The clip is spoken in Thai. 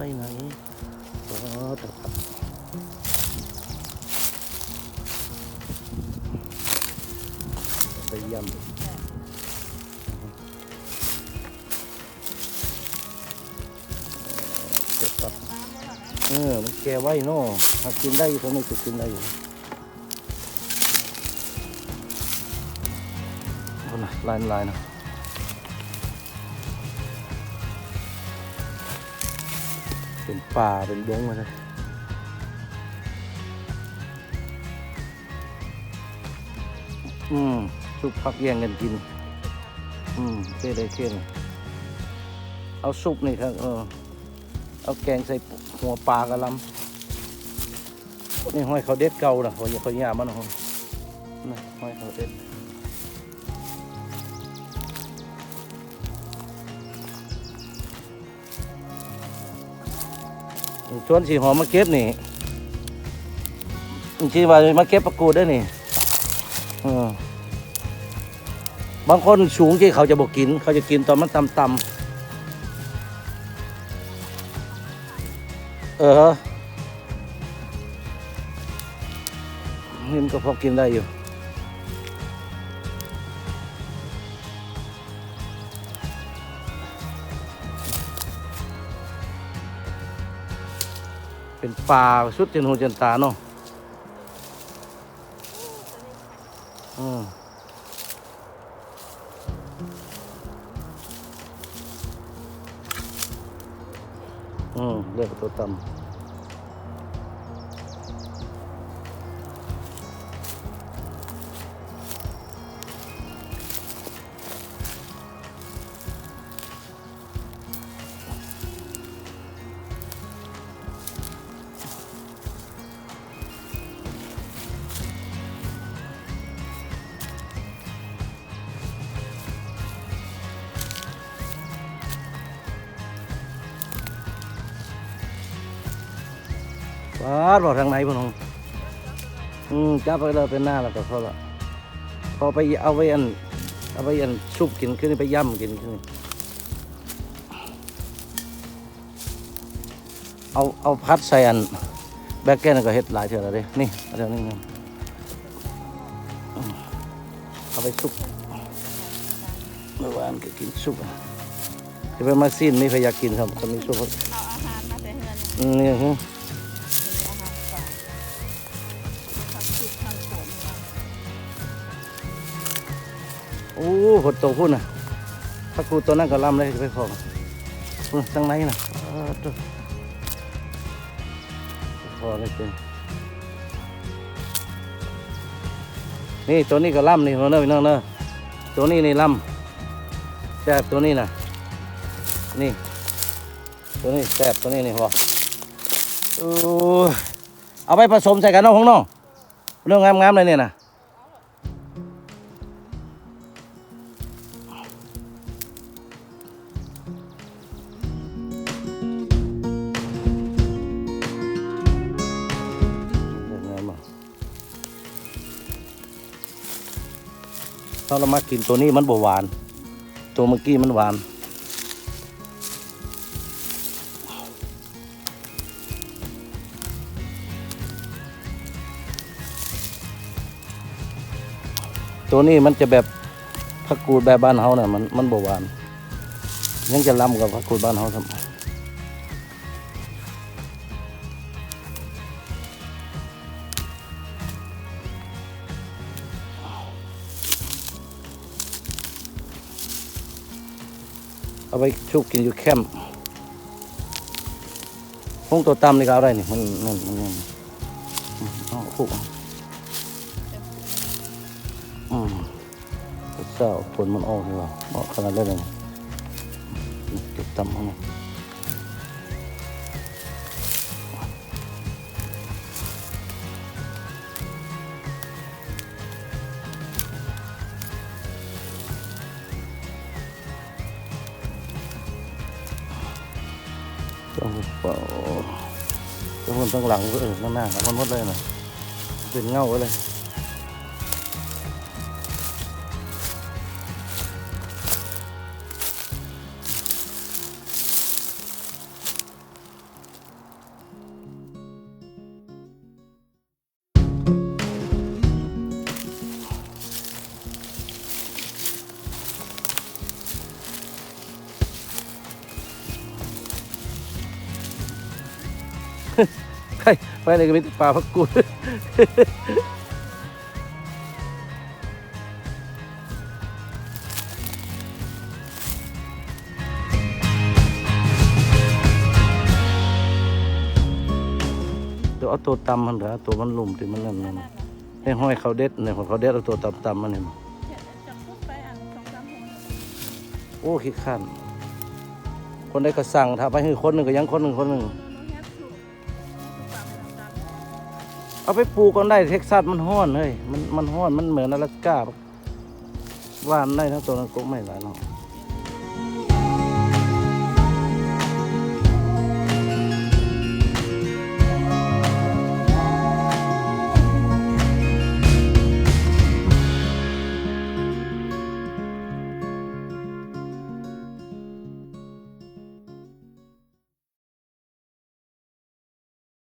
ไปไหนอ๋อแต่ครับไปเยี่ยมเจ็บครับเออมันแก่ไว้เนาะถ้ากินได้ก็ไม่จะกินได้อยู่คนละลายลายนะ เป็นป่าเป็นดงมาเลยอืมซุปพักแย่งกันกิน อืมเท่ได้เท่เลยเอาซุปนี่ครับเออเอาแกงใส่หัวปลากระลำนี่ห้อยเขาเด็ดเก่านะเขาเขาหยามันนะฮะนี่ห้อยเขาเด็ด ชวนสีหอมมาเก็บนี่จริงว่ามาเก็บประกูดได้นี่บางคนสูงที่เขาจะบอกกิน เขาจะกินตอนมันต่ำๆเออนี่มันก็พอกินได้อยู่ เป็นปลาสุดจนหูจนตาเนาะอืมอืมเลือกตัวต่ำ ปลาบอกทางไหนพ่อน้องอืมจับไปเลยเป็นหน้าแล้วก็พอละพอไปเอาไว้อัน เอาไว้อันชุบกินขึ้นไปย่ำกินขึ้นเอาเอาพัดใส่อันแบกแก้นนก็เฮ็ดหลายเท่าแล้วเด้นี่เอาเท่านี้นะอืมเอาไปชุบเมื่อวานก็กินชุบอะจะไปมาสิ้นไม่พยากกินครับก็มีชุบเอาอาหารมาแต่เฮือนอืมนี่ฮึอ โอ้ฝนตกพุ่นน่ะพระครูตัวนั้นก็ล่ำเลยไปพอพุ่นทางไหนน่ะพอเลยจริงนี่ตัวนี้ก็ล่ำนี่เนอะพี่น้องเนอะตัวนี้นี่ล่ำแซ่บตัวนี้น่ะ นี่ ตัวนี้แซ่บตัวนี้นี่พอเอาไปผสมใส่กันน้องของน้องเรื่องงามๆเลยเนี่ยนะ ถ้าเรามากินตัวนี้มันบหวาน ตัวเมื่อกี้มันหวาน ตัวนี้มันจะแบบผักกูดแบบบ้านเฮาน่ะมันมันบหวาน ยังจะล้ำกับผักกูดบ้านเฮาทำ เอาไปชุบกินอยู่แคมป์พงตัวตำนี่ก็อะไรนี่มันมันมันมันอืมเอาคุกอืมเจ้าผลมันออกดีกว่าเอาขนาดนั้นเลยนี่ตัวตำเอา ต้องเป่าต้องคนตั้งหลังก็เออข้างหน้าเอามันหมดเลยนะเป็นเงาเลย ไปในก็มีแต่ปลาพักกุดเดี๋ยวเอาตัวตำมันเถอะตัวมันลุ่มที่มันนั่นนั่นนั่นน่ะให้ห้อยเขาเด็ดเนี่ยของเขาเด็ดเอาตัวตำตำมันเนี่ยเดี๋ยวจะพูดไปอันสองสาโอ้ขี้ขันคนได้ก็สั่งถ้าไปให้คนหนึ่งก็ยังคนหนึ่งคนหนึ่ง เอาไปปลูกกันได้เท็กซัสมันห้อนเฮ้ยมันมันห้อนมันเหมือนอลาสก้าว่านได้นะตัวนั้นก็ไม่หลายเนาะ